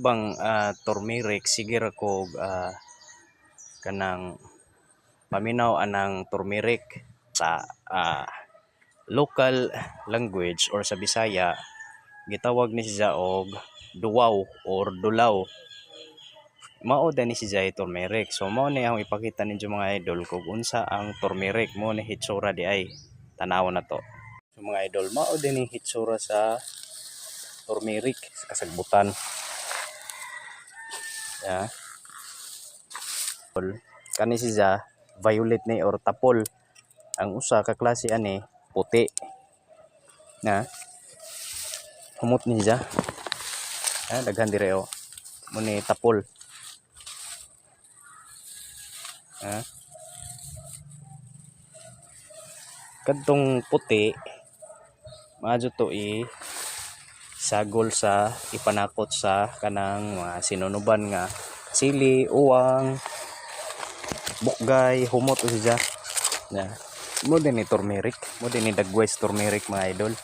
bang ah, turmeric sige ra ko ah, kanang paminaw anang turmeric sa ah, local language or sa Bisaya gitawag ni siya og duwaw or dulaw. Mao ni siya turmeric. So mao ni akong ipakita ninyo mga idol kung unsa ang turmeric. Mo ni hitsura di ay tanaw na to. So mga idol mao din ni hitsura sa turmeric sa kasagbutan ya. Kani siya violet ni or tapol. Ang usa ka klase ani puti. Na. Humot ni siya ah, daghan dire o mo ni tapol. Ha kadtong puti maadyo to i sagol sa ipanakot sa kanang mga sinunuban nga sili, uwang, bukgay, humot o siya. Na, mo din ni turmeric, mo din ni dagwes turmeric mga idol.